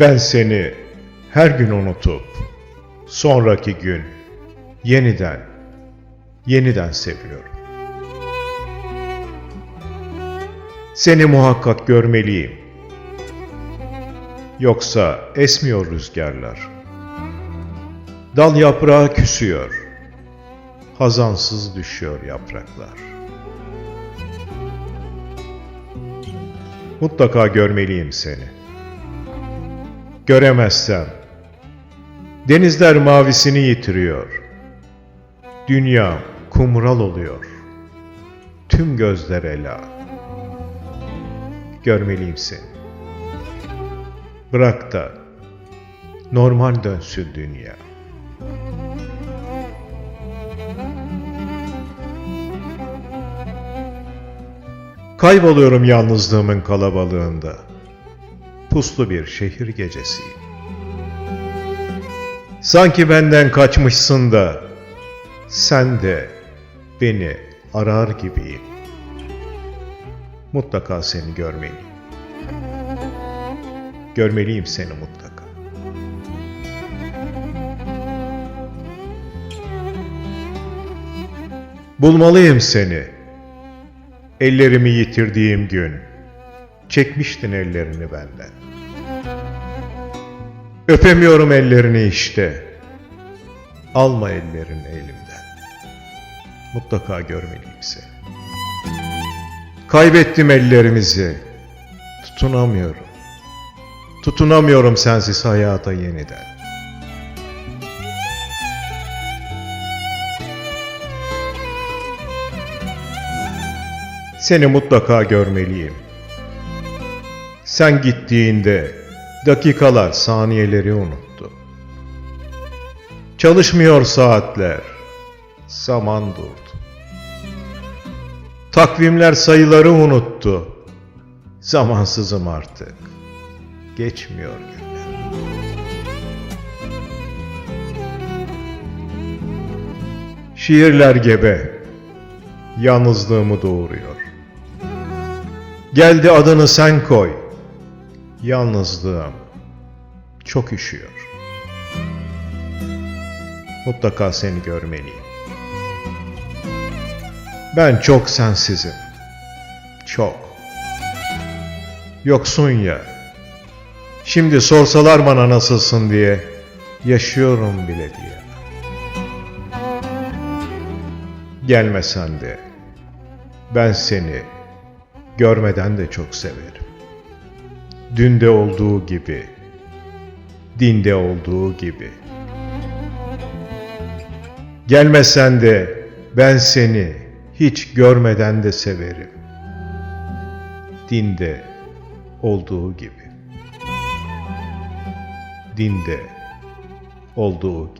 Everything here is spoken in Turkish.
Ben seni her gün unutup sonraki gün yeniden yeniden seviyorum. Seni muhakkak görmeliyim. Yoksa esmiyor rüzgarlar. Dal yaprağı küsüyor. Hazansız düşüyor yapraklar. Mutlaka görmeliyim seni. Göremezsem denizler mavisini yitiriyor. Dünya kumral oluyor. Tüm gözler ela. Görmeliyim seni. Bırak da normal dönsün dünya. Kayboluyorum yalnızlığımın kalabalığında. Puslu bir şehir gecesiyim. Sanki benden kaçmışsın da sen de beni arar gibiyim. Mutlaka seni görmeliyim. Görmeliyim seni mutlaka. Bulmalıyım seni. Ellerimi yitirdiğim gün çekmiştin ellerini benden. Öpemiyorum ellerini işte. Alma ellerini elimden. Mutlaka görmeliyim seni. Kaybettim ellerimizi. Tutunamıyorum. Tutunamıyorum sensiz hayata yeniden. Seni mutlaka görmeliyim. Sen gittiğinde dakikalar saniyeleri unuttu. Çalışmıyor saatler, zaman durdu. Takvimler sayıları unuttu. Zamansızım artık. Geçmiyor günler. Şiirler gebe. Yalnızlığımı doğuruyor. Geldi adını sen koy. Yalnızlığım çok üşüyor. Mutlaka seni görmeliyim. Ben çok sensizim. Çok. Yoksun ya. Şimdi sorsalar bana nasılsın diye yaşıyorum bile diye. Gelmesen de ben seni görmeden de çok severim. Dünde olduğu gibi, dinde olduğu gibi. Gelmesen de ben seni hiç görmeden de severim. Dinde olduğu gibi. Dinde olduğu gibi.